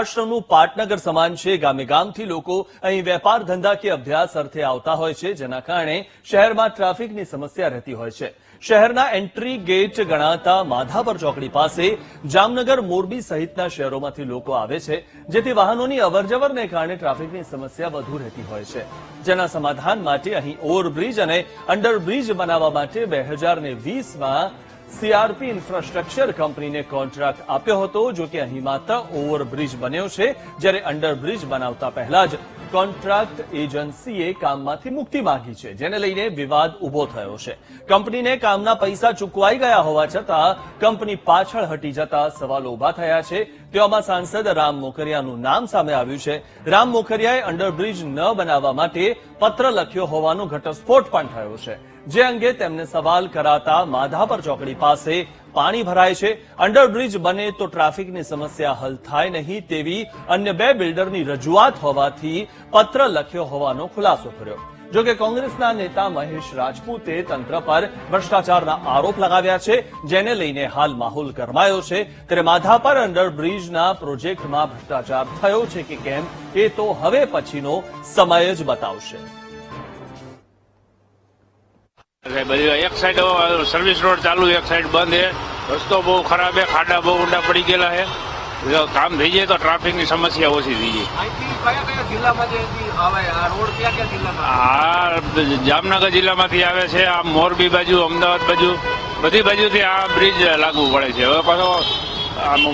મહારાષ્ટ્રનું પાટનગર સમાન છે. ગામે ગામથી લોકો અહીં વેપાર ધંધા કે અભ્યાસ અર્થે આવતા હોય છે, જેના કારણે શહેરમાં ટ્રાફિકની સમસ્યા રહેતી હોય છે. શહેરના એન્ટ્રી ગેટ ગણાતા માધાપર ચોકડી પાસે જામનગર મોરબી સહિતના શહેરોમાંથી લોકો આવે છે, જેથી વાહનોની અવરજવરને કારણે ટ્રાફિકની સમસ્યા વધુ રહેતી હોય છે. જેના સમાધાન માટે અહીં ઓવરબ્રિજ અને અંડરબ્રિજ બનાવવા માટે બે હજાર વીસમાં સીઆરપી ઇન્ફ્રાસ્ટ્રક્ચર કંપનીને કોન્ટ્રાક્ટ આપ્યો હતો, જો કે અહીં માત્ર ઓવરબ્રિજ બન્યો છે. જ્યારે અંડરબ્રિજ બનાવતા પહેલા જ કોન્ટ્રાક્ટ એજન્સીએ કામમાંથી મુક્તિ માંગી છે, જેને લઈને વિવાદ ઊભો થયો છે. કંપનીને કામના પૈસા ચૂકવાઈ ગયા હોવા છતાં કંપની પાછળ હટી જતા સવાલો ઊભા થયા છે. તેવામાં સાંસદ રામ મોકરિયાનું નામ સામે આવ્યું છે. રામ મોકરિયાએ અંડરબ્રિજ ન બનાવવા માટે પત્ર લખ્યો હોવાનો ઘટસ્ફોટ પણ થયો છે. જે અંગે તેમને સવાલ કરાતા માધાપર ચોકડી પાસે પાણી ભરાય છે. અંડરબ્રિજ બને તો ટ્રાફિકની સમસ્યા હલ થાય નહીં તેવી અન્ય બે બિલ્ડરની રજૂઆત હોવાથી પત્ર લખ્યો હોવાનો ખુલાસો કર્યો. જોકે કોંગ્રેસના નેતા મહેશ રાજપૂતે તંત્ર પર ભ્રષ્ટાચારના આરોપ લગાવ્યા છે, જેને લઈને હાલ માહોલ ગરમાયો છે. ત્યારે માધાપર અંડરબ્રિજના પ્રોજેક્ટમાં ભ્રષ્ટાચાર થયો છે કે કેમ એ તો હવે પછીનો સમય જ બતાવશે. બધી એક સાઈડ સર્વિસ રોડ ચાલુ એક સાઈડ બંધ છે. રસ્તો બહુ ખરાબ છે ખાડા બહુ ઊંડા પડી ગયેલા છે. જો કામ થઈ જાય તો ટ્રાફિકની સમસ્યા ઓછી થઈ જાય. આ જામનગર જિલ્લામાંથી આવે છે આ મોરબી બાજુ અમદાવાદ બાજુ. બધી બાજુથી આ બ્રિજ લાગુ પડે છે. હવે પાછો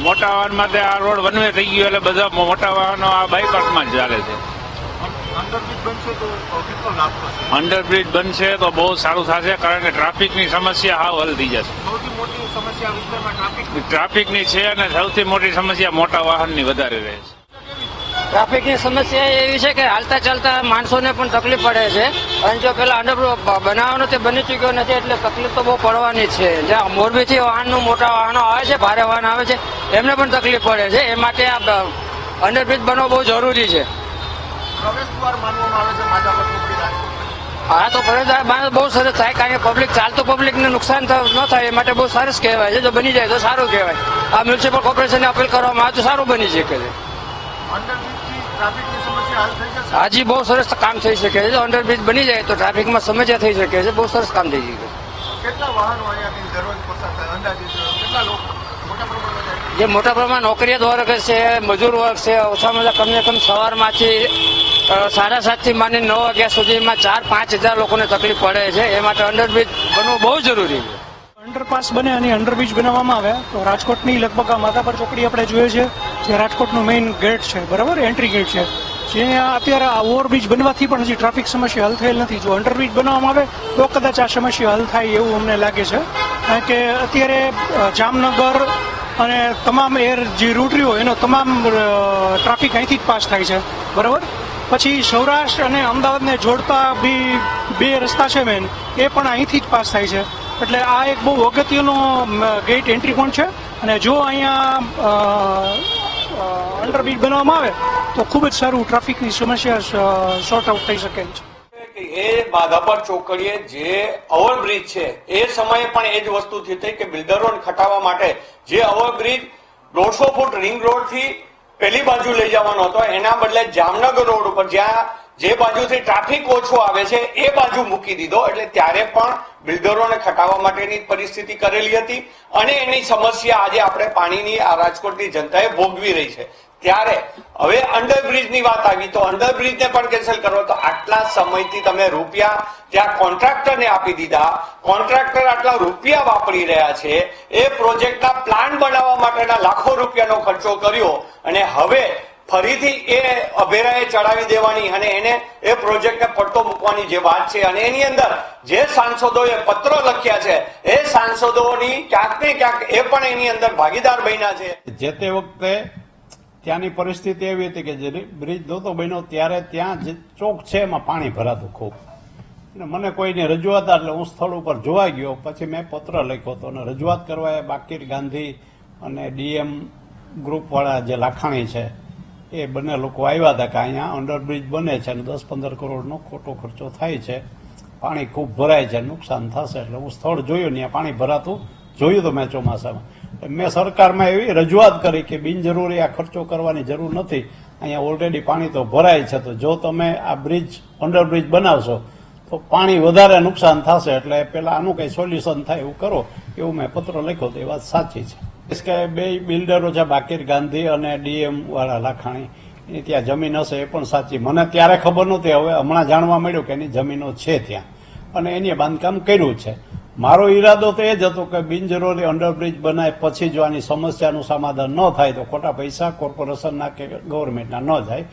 મોટા વાહન માટે આ રોડ વનવે થઈ ગયો એટલે બધા મોટા વાહનો આ બાયપાસમાં જ ચાલે છે. અંડરબ્રિજ બનશે તો કેટલો લાભ થશે? અંડરબ્રિજ બનશે તો બહુ સારું થશે કારણ કે ટ્રાફિકની સમસ્યા હાવ હલ થઈ જશે. સૌથી મોટી સમસ્યા વિસ્તારમાં ટ્રાફિક ટ્રાફિકની છે અને સૌથી મોટી સમસ્યા મોટા વાહનની વધારે રહે છે. ટ્રાફિકની સમસ્યા એવી છે કે હાલતા ચાલતા માણસોને પણ તકલીફ પડે છે. અને જો પેલા અંડરબ્રિજ બનાવવાનો તે બની ચૂક્યો નથી એટલે તકલીફ તો બહુ પડવાની છે. જ્યાં મોરબીથી વાહનનું મોટા વાહનો આવે છે ભારે વાહન આવે છે એમને પણ તકલીફ પડે છે. એ માટે આ અંડરબ્રિજ બનવો બહુ જરૂરી છે. પ્રવેશ માનવામાં આવે છે માધાપર હા તો પ્રવેશદ્વાર બહુ સરસ થાય કારણ કે પબ્લિક ચાલતું પબ્લિકને નુકસાન ન થાય એ માટે બહુ સરસ કહેવાય. છે જો બની જાય તો સારું કહેવાય. આ મ્યુનિસિપલ કોર્પોરેશનને અપીલ કરવામાં આવે તો સારું બની શકે છે. હાજી બહુ સરસ કામ થઈ શકે છે. અંડરબ્રિજ બની જાય તો ટ્રાફિકમાં સમસ્યા થઈ શકે છે. બહુ સરસ કામ થઈ શકે છે. જે મોટા પ્રમાણમાં નોકરીયાત વર્ગ છે મજૂર વર્ગ છે ઓછામાં ઓછા કમને કમ સવારમાંથી સાડા સાતથી માની નવ વાગ્યા સુધીમાં ચાર, પાંચ હજાર લોકોને તકલીફ પડે છે. એ માટે અંડરબ્રિજ બનવું બહુ જરૂરી છે. અંડરપાસ બને અને અંડરબ્રિજ બનાવવામાં આવે, તો રાજકોટની લગભગ આ માધાપર ચોકડી આપણે જોઈએ છે, જે રાજકોટનું મેઇન ગેટ છે. બરાબર? એન્ટ્રી ગેટ છે. જે અત્યારે આ ઓવરબ્રિજ બનવાથી પણ હજી ટ્રાફિક સમસ્યા હલ થયેલ નથી. જો અંડરબ્રિજ બનાવવામાં આવે, તો કદાચ આ સમસ્યા હલ થાય એવું અમને લાગે છે. કારણ કે અત્યારે જામનગર અને તમામ એર જે રૂટ રહ્યો, એનો તમામ ટ્રાફિક અહીંથી જ પાસ થાય છે. બરાબર? પછી સૌરાષ્ટ્ર અને અમદાવાદને જોડતા બી બે રસ્તા છે મેન એ પણ અહીંથી જ પાસ થાય છે. એટલે આ એક બહુ અગત્યનો ગેટ એન્ટ્રી પોઈન્ટ છે. અને જો અહીંયા અંડરબ્રિજ બનાવવામાં આવે, તો ખૂબ જ સારું ટ્રાફિકની સમસ્યા શોર્ટ આઉટ થઈ શકે છે. એ માધાપર ચોકડીએ જે ઓવરબ્રિજ છે, એ સમયે પણ એ જ વસ્તુ થઈ કે બિલ્ડરોને ખટાવવા માટે જે ઓવરબ્રિજ દોઢસો ફૂટ રિંગ રોડથી પેલી બાજુ લઈ જવાનો હતો. એના બદલે જામનગર રોડ ઉપર જ્યાં જે બાજુથી ટ્રાફિક ઓછો આવે છે, એ બાજુ મૂકી દીધો. એટલે ત્યારે પણ બિલ્ડરોને ખટાવવા માટેની પરિસ્થિતિ કરેલી હતી અને એની સમસ્યા આજે આપણે પાણીની આ રાજકોટની જનતાએ ભોગવી રહી છે. ત્યારે હવે અંડરબ્રિજની વાત આવી તો અંડરબ્રિજને પણ કેન્સલ કરો તો આટલા સમયથી તમે રૂપિયા ત્યાં કોન્ટ્રાક્ટરને આપી દીધા કોન્ટ્રાક્ટર આટલા રૂપિયા વાપરી રહ્યા છે, એ પ્રોજેક્ટના પ્લાન બનાવવા માટેના લાખો રૂપિયાનો ખર્ચો કર્યો અને હવે ફરીથી એ અભેરાએ ચડાવી દેવાની અને એને એ પ્રોજેક્ટને પડતો મૂકવાની જે વાત છે અને એની અંદર જે સાંસદોએ પત્ર લખ્યા છે, એ સાંસદોની ક્યાંક ને ક્યાંક એ પણ એની અંદર ભાગીદાર બન્યા છે. જે તે વખતે ત્યાંની પરિસ્થિતિ એવી હતી કે જે બ્રિજ નહોતો બન્યો, ત્યારે ત્યાં જે ચોક છે એમાં પાણી ભરાતું ખૂબ. અને મને કોઈની રજૂઆત, એટલે હું સ્થળ ઉપર જોવા ગયો. પછી મેં પત્ર લખ્યો હતો અને રજૂઆત કરવા એ બાકીર ગાંધી અને ડીએમ ગ્રુપવાળા જે લાખાણી છે, એ બંને લોકો આવ્યા હતા કે અહીંયા અંડરબ્રિજ બને છે અને દસ પંદર કરોડનો ખોટો ખર્ચો થાય છે. પાણી ખૂબ ભરાય છે, નુકસાન થશે એટલે હું સ્થળ જોયું ત્યાં પાણી ભરાતું, જોયું તો મેં ચોમાસામાં. મેં સરકારમાં એવી રજૂઆત કરી કે બિનજરૂરી આ ખર્ચો કરવાની જરૂર નથી. અહીંયા ઓલરેડી પાણી તો ભરાય છે, તો જો તમે આ બ્રિજ અંડરબ્રિજ બનાવશો, તો પાણી વધારે નુકસાન થશે એટલે પેલા આનું કઈ સોલ્યુશન થાય એવું કરો, એવું મેં પત્ર લખ્યો તો એ વાત સાચી છે. કે બે બિલ્ડરો છે, બાકીર ગાંધી અને ડીએમ વાળા લાખાણી. ત્યાં જમીન હશે, એ પણ સાચી. મને ત્યારે ખબર નહોતી, હવે હમણાં જાણવા મળ્યું કે એની જમીનો છે ત્યાં. અને એની બાંધકામ કર્યું છે. મારો ઈરાદો તો એ જ હતો કે બિનજરૂરી અંડરબ્રિજ બનાય, પછી જો આની સમસ્યાનું સમાધાન ન થાય, તો ખોટા પૈસા કોર્પોરેશનના કે ગવર્મેન્ટના ન જાય.